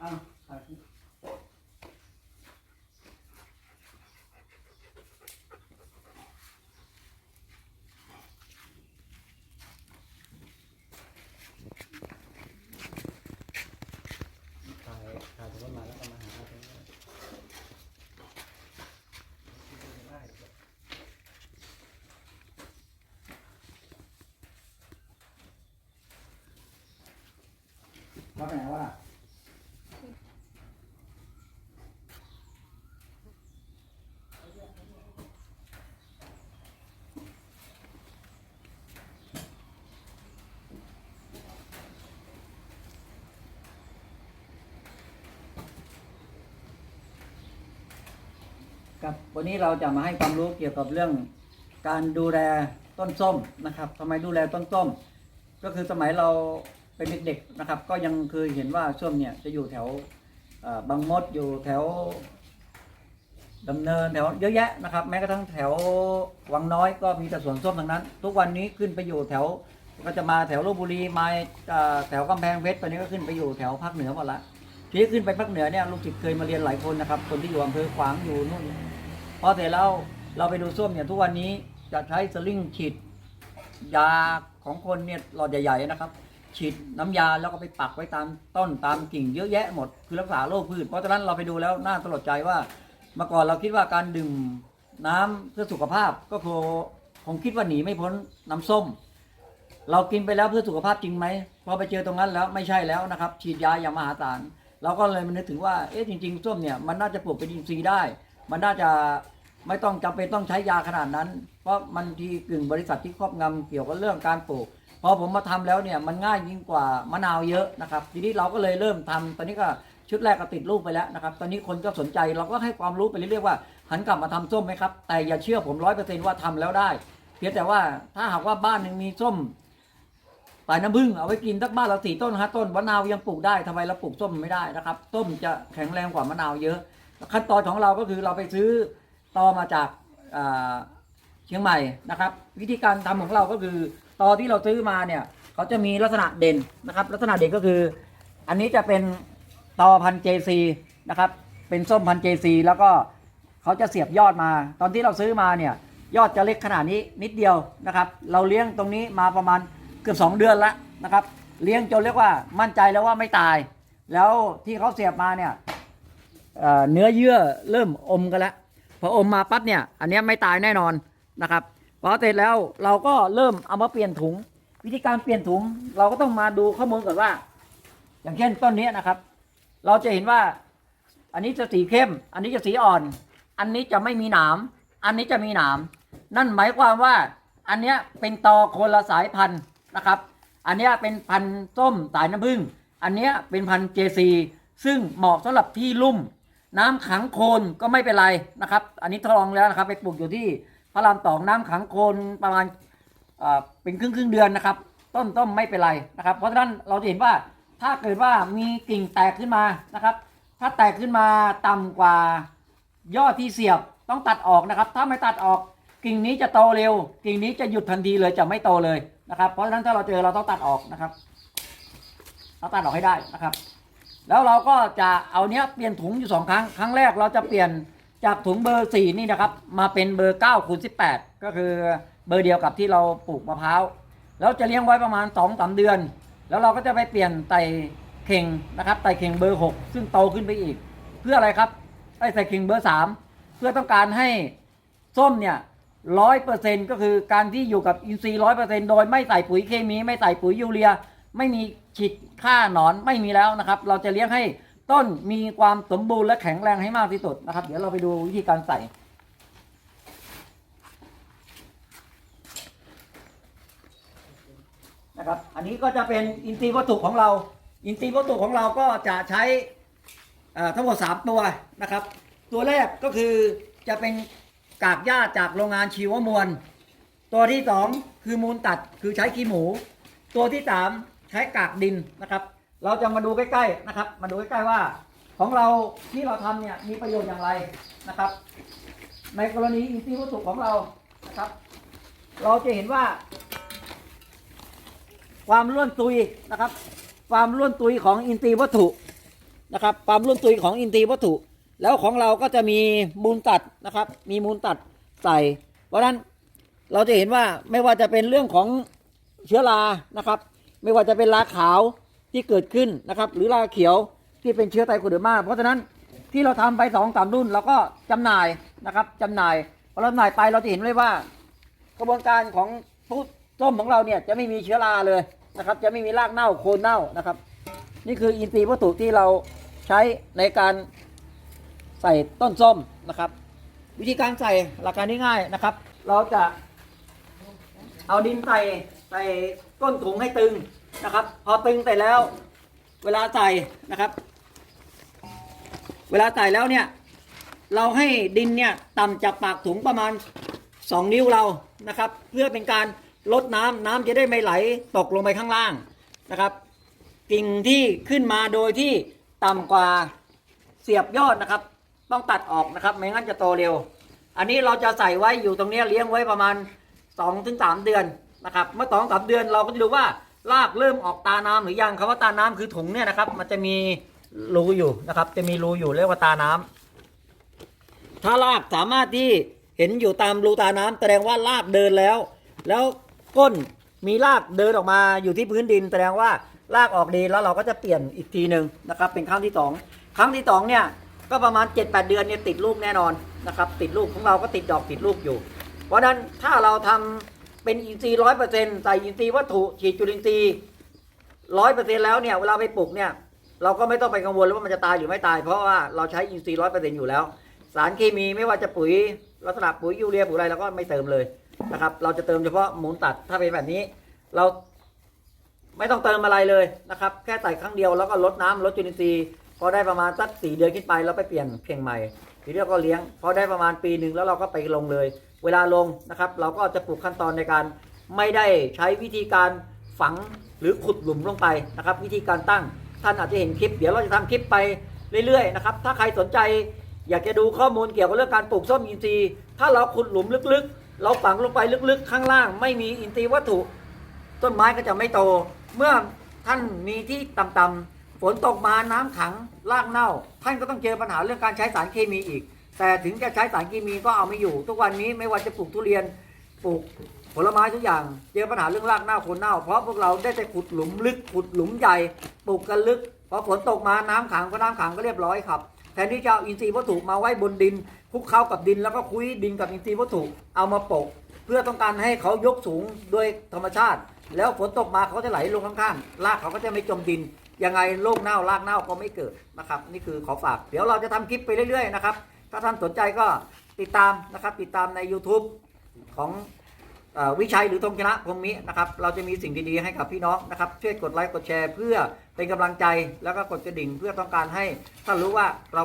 อ้าวถ่ายสิถ่ายถ่ายตรงมาแล้วก็มาหาตรงนี้ว่าไงว่า ครับ วันนี้เราจะมาให้ความรู้เกี่ยวกับเรื่องการดูแลต้นส้มนะครับทำไมดูแลต้นส้ม ก็คือสมัยเราเป็นเด็กๆนะครับ ก็ยังเคยเห็นว่าส้มเนี่ยจะอยู่แถวบางมดอยู่แถวดำเนินแถวเยอะแยะนะครับ แม้กระทั่งแถววังน้อยก็มีแต่สวนส้มทั้งนั้น ทุกวันนี้ขึ้นไปอยู่แถวก็จะมาแถวลบบุรีมาแถวกำแพงเพชรตอนนี้ก็ขึ้นไปอยู่แถวภาคเหนือหมดละที่ขึ้นไปภาคเหนือเนี่ยลูกศิษย์เคยมาเรียนหลายคนนะครับ คนที่อยู่อำเภอขวางอยู่นู่น พอเสร็จแล้วเราไปดูส้มเนี่ยทุกวันนี้จะใช้สลิงฉีดยาของคนเนี่ยหลอดใหญ่ ๆ นะครับ ฉีดน้ำยาแล้วก็ไปปักไว้ตามต้นตามกิ่งเยอะแยะหมดคือรักษาโรคพืช เพราะฉะนั้นเราไปดูแล้วน่าตลดใจว่าเมื่อก่อนเราคิดว่าการดื่มน้ำเพื่อสุขภาพก็คงคงคิดว่าหนีไม่พ้นน้ำส้ม เรากินไปแล้วเพื่อสุขภาพจริงไหมพอไปเจอตรงนั้นแล้วไม่ใช่แล้วนะครับ ฉีดยาอย่างมหาศาลเราก็เลยมานึกถึงว่าเอ๊ะจริง ๆส้มเนี่ยมันน่าจะปลูกเป็นอินทรีย์ได้ มันน่าจะไม่ต้องจำเป็นต้องใช้ยาขนาดนั้น เพราะมันทีกึ่งบริษัทที่ครอบงำเกี่ยวกับเรื่องการปลูกพอผมมาทำแล้วเนี่ยมันง่ายยิ่งกว่ามะนาวเยอะนะครับ ทีนี้เราก็เลยเริ่มทำตอนนี้ก็ชุดแรกก็ติดรูปไปแล้วนะครับ ตอนนี้คนก็สนใจเราก็ให้ความรู้ไปเรื่อยๆว่าหันกลับมาทำส้มไหมครับ แต่อย่าเชื่อผมร้อยเปอร์เซ็นต์ว่าทำแล้วได้ เพียงแต่ว่าถ้าหากว่าบ้านหนึ่งมีส้มปลายน้ำผึ้งเอาไว้กินสักบ้านละสี่ต้นห้าต้นมะนาวยังปลูกได้ทำไมเราปลูกส้มไม่ได้นะครับส้มจะแข็งแรงกว่ามะนาวเยอะ ขั้นตอนของเราก็คือเราไปซื้อตอมาจากเชียงใหม่นะครับ วิธีการทำของเราก็คือตอที่เราซื้อมาเนี่ยเขาจะมีลักษณะเด่นนะครับ ลักษณะเด่นก็คือ อันนี้จะเป็นตอพันเจซีนะครับเป็นส้มพันเจซีแล้วก็เขาจะเสียบยอดมา ตอนที่เราซื้อมาเนี่ยยอดจะเล็กขนาดนี้นิดเดียวนะครับ เราเลี้ยงตรงนี้มาประมาณเกือบ 2 เดือนแล้วนะครับ เลี้ยงจนเรียกว่ามั่นใจแล้วว่าไม่ตาย แล้วที่เขาเสียบมาเนี่ย เนื้อเยื่อเริ่มอมกันแล้วพออมมาปั๊บเนี่ย อันนี้ไม่ตายแน่นอนนะครับพอเสร็จแล้วเราก็เริ่มเอามาเปลี่ยนถุง วิธีการเปลี่ยนถุง เราก็ต้องมาดูข้อมูลก่อนว่า อย่างเช่นต้นนี้นะครับ เราจะเห็นว่า อันนี้จะสีเข้ม อันนี้จะสีอ่อน อันนี้จะไม่มีหนามอันนี้จะมีหนามนั่นหมายความว่าอันนี้เป็นตอคนละสายพันธุ์นะครับ อันนี้เป็นพันธุ์ส้มสายน้ำผึ้งอันนี้เป็นพันธุ์เจซีซึ่งเหมาะสำหรับที่ลุ่ม น้ำขังโคลนก็ไม่เป็นไรนะครับ อันนี้ทดลองแล้วนะครับ ไปปลูกอยู่ที่พระรามสองน้ำขังโคลนประมาณเป็นครึ่งครึ่งเดือนนะครับ ต้นต้นไม่เป็นไรนะครับ เพราะฉะนั้นเราจะเห็นว่าถ้าเกิดว่ามีกิ่งแตกขึ้นมานะครับ ถ้าแตกขึ้นมาต่ำกว่ายอดที่เสียบต้องตัดออกนะครับ ถ้าไม่ตัดออกกิ่งนี้จะโตเร็ว กิ่งนี้จะหยุดทันทีเลยจะไม่โตเลยนะครับ เพราะฉะนั้นถ้าเราเจอเราต้องตัดออกนะครับเราตัดออกให้ได้นะครับ แล้วเราก็จะเอาเนี้ยเปลี่ยนถุงอยู่สองครั้ง ครั้งแรกเราจะเปลี่ยนจากถุงเบอร์สี่นี่นะครับ มาเป็นเบอร์เก้าคูณสิบแปดก็คือเบอร์เดียวกับที่เราปลูกมะพร้าวแล้วจะเลี้ยงไว้ประมาณสองสามเดือน แล้วเราก็จะไปเปลี่ยนไตเข่งนะครับไตเข่งเบอร์หกซึ่งโตขึ้นไปอีก เพื่ออะไรครับไต่ใส่เข่งเบอร์สามเพื่อต้องการให้ส้มเนี่ยร้อยเปอร์เซ็นก็คือการที่อยู่กับอินทรีย์ร้อยเปอร์เซ็นโดยไม่ใส่ปุ๋ยเคมีไม่ใส่ปุ๋ยยูเรีย ไม่มีฉีดฆ่าหนอนไม่มีแล้วนะครับ เราจะเลี้ยงให้ต้นมีความสมบูรณ์และแข็งแรงให้มากที่สุดนะครับ เดี๋ยวเราไปดูวิธีการใส่นะครับอันนี้ก็จะเป็นอินทรีย์วัตถุของเรา อินทรีย์วัตถุของเราก็จะใช้ทั้งหมด 3 ตัวนะครับ ตัวแรกก็คือจะเป็นกากหญ้าจากโรงงานชีวมวล ตัวที่ 2 คือมูลตัดคือใช้ขี้หมู ตัวที่ 3 ใช้กากดินนะครับ เราจะมาดูใกล้ๆนะครับ มาดูใกล้ๆว่า ของเราที่เราทำเนี่ยมีประโยชน์อย่างไรนะครับ ในกรณีอินทรีย์วัตถุของเรานะครับ เราจะเห็นว่า ความร่วนตุยนะครับ ความร่วนตุยของอินทรีย์วัตถุนะครับปั๊มรุ่นตุยของอินทรีย์วัตถุ แล้วของเราก็จะมีมูลตัดนะครับ มีมูลตัดใส่ เพราะฉะนั้นเราจะเห็นว่าไม่ว่าจะเป็นเรื่องของเชื้อรานะครับ ไม่ว่าจะเป็นราขาวที่เกิดขึ้นนะครับ หรือราเขียวที่เป็นเชื้อไตโคเดอร์มา เพราะฉะนั้นที่เราทำไปสองสามรุ่นเราก็จำหน่ายนะครับจำหน่ายพอเราจำหน่ายไปเราจะเห็นเลยว่า กระบวนการของผู้ส้มของเราเนี่ยจะไม่มีเชื้อราเลยนะครับ จะไม่มีรากเน่าโคนเน่านะครับ นี่คืออินทรีย์วัตถุที่เราใช้ในการใส่ต้นส้มนะครับ วิธีการใส่หลักการง่ายๆนะครับ เราจะเอาดินใส่ใส่ ก้นถุงให้ตึงนะครับ พอตึงเสร็จแล้ว เวลาใส่นะครับ เวลาใส่แล้วเนี่ย เราให้ดินเนี่ยต่ำจากปากถุงประมาณ 2 นิ้วเรานะครับ เพื่อเป็นการลดน้ำน้ำจะได้ไม่ไหลตกลงไปข้างล่างนะครับ กิ่งที่ขึ้นมาโดยที่ต่ำกว่าเสียบยอดนะครับ ต้องตัดออกนะครับ ไม่งั้นจะโตเร็ว อันนี้เราจะใส่ไว้อยู่ตรงนี้เลี้ยงไว้ประมาณ2-3ถึง3เดือน นะครับเมื่อสองสามเดือนเราก็จะดูว่ารากเริ่มออกตาน้ำหรือยังคำว่าตาน้ำคือถุงเนี่ยนะครับ มันจะมีรูอยู่นะครับ จะมีรูอยู่เรียกว่าตาน้ำถ้ารากสามารถที่เห็นอยู่ตามรูตาน้ำแสดงว่ารากเดินแล้ว แล้วก้นมีรากเดินออกมาอยู่ที่พื้นดิน แสดงว่ารากออกดีแล้วเราก็จะเปลี่ยนอีกทีหนึ่งนะครับ เป็นครั้งที่สองครั้งที่สองเนี่ยก็ประมาณ 7-8 เดือนเนี่ยติดลูกแน่นอนนะครับ ติดลูกของเราก็ติดดอกติดลูกอยู่ เพราะฉะนั้นถ้าเราทำ เป็นอินทรีย์ร้อยเปอร์เซ็นต์ใส่อินทรีย์วัตถุฉีดจุลินทรีย์ร้อยเปอร์เซ็นต์แล้วเนี่ยเวลาไปปลูกเนี่ยเราก็ไม่ต้องไปกังวลว่ามันจะตายหรือไม่ตาย เพราะว่าเราใช้อินทรีย์ร้อยเปอร์เซ็นต์อยู่แล้ว สารเคมีไม่ว่าจะปุ๋ยลักษณะปุ๋ยยูเรียปุ๋ยอะไรเราก็ไม่เติมเลยนะครับ เราจะเติมเฉพาะมูลตัดถ้าเป็นแบบนี้ เราไม่ต้องเติมอะไรเลยนะครับ แค่ใส่ครั้งเดียวแล้วก็ลดน้ำลดจุลินทรีย์พอได้ประมาณสักสี่เดือนขึ้นไปเราไปเปลี่ยนเพียงใหม่ทีนี้เราก็เลี้ยงพอได้ประมาณปีหนึ่งแล้วเราก็ไปลงเลย เวลาลงนะครับ เราก็จะปลูกขั้นตอนในการไม่ได้ใช้วิธีการฝังหรือขุดหลุมลงไปนะครับ วิธีการตั้งท่านอาจจะเห็นคลิป เดี๋ยวเราจะทำคลิปไปเรื่อยๆนะครับถ้าใครสนใจอยากจะดูข้อมูลเกี่ยวกับเรื่องการปลูกส้มอินทรีย์ ถ้าเราขุดหลุมลึกๆ เราฝังลงไปลึกๆ ข้างล่าง ไม่มีอินทรีย์วัตถุ ต้นไม้ก็จะไม่โต เมื่อท่านมีที่ต่ำๆฝนตกมาน้ำขังรากเน่า ท่านก็ต้องเจอปัญหาเรื่องการใช้สารเคมีอีก แต่ถึงจะใช้สารเคมีก็เอาไม่อยู่ ทุกวันนี้ไม่ว่าจะปลูกทุเรียนปลูกผลไม้ทุกอย่างเจอปัญหาเรื่องรากเน่าโคนเน่า เพราะพวกเราได้แต่ขุดหลุมลึกขุดหลุมใหญ่ปลูกกันลึกพอฝนตกมาน้ำขังก็น้ำขังก็เรียบร้อยครับแทนที่จะเอาอินทรีย์วัตถุมาไว้บนดินคลุกเข้ากับดินแล้วก็คุยดินกับอินทรีย์วัตถุเอามาปะเพื่อต้องการให้เขายกสูงโดยธรรมชาติ แล้วฝนตกมาเขาจะไหลลงข้างๆรากเขาก็จะไม่จมดินยังไงโรคเน่ารากเน่าก็ไม่เกิดนะครับ นี่คือขอฝาก เดี๋ยวเราจะทำคลิปไปเรื่อยๆนะครับ ถ้าท่านสนใจก็ติดตามนะครับติดตามใน YouTube ของอวิชัยหรือธงชนะพงมินะครับเราจะมีสิ่งดีๆให้กับพี่น้องนะครับช่วยกดไลค์กดแชร์ เพื่อเป็นกำลังใจแล้วก็กดกระดิ่งเพื่อต้องการให้ท่านรู้ว่าเรา